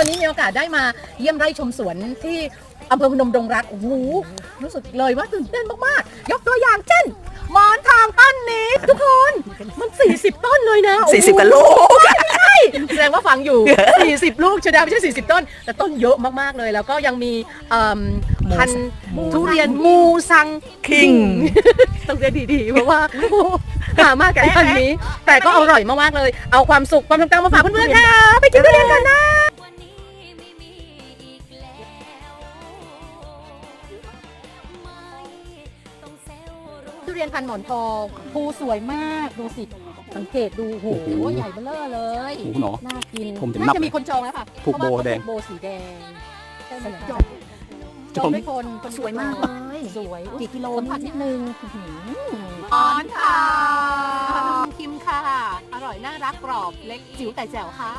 วันนี้มีโอกาสได้มาเยี่ยมไร่ชมสวนที่อำเภอพนมดงรัก โอ้โห รู้สึกเลยว่าตื่นเต้นมากๆ ยกตัวอย่างเช่น หมอนทางต้นนี้ ทุกคน มัน 40 ต้นเลยนะโอ้โห สี่สิบกว่าลูก ใช่แสดงว่าฟังอยู่ 40 ลูกชดาไม่ใช่ 40 ต้น แต่ต้นเยอะมากๆเลย แล้วก็ยังมีเอิ่มพันธุ์ทุเรียนมูซัง คิง ต้องเรียนดีๆ เพราะว่าหามากกับพันธุ์นี้ แต่ก็อร่อยมากๆเลย เอาความสุขความทรงจำมาฝากเพื่อนๆค่ะ ไปกินทุเรียนกันนะ ทุเรียนพันหมอนทองภูสวยมากดูสิ สังเกตดูโหโอ้โหใหญ่เบ้อเร่อเลยโอ้โหเนอะน่ากินผมถึงนัน่าบจะมีคนจองแล้วค่ะผูกโบเพราะว่าแดงผูกโบสีแดงใช่ไหมจจอองงจองด้วยคนคนสวยมากเลยสวยกี่กิโลสัมผัสนินี่ดนึงอ่อนค่ะคิมค่ะ อร่อยน่ารักกรอบเล็กจิ๋วแต่แจ๋วค่ะ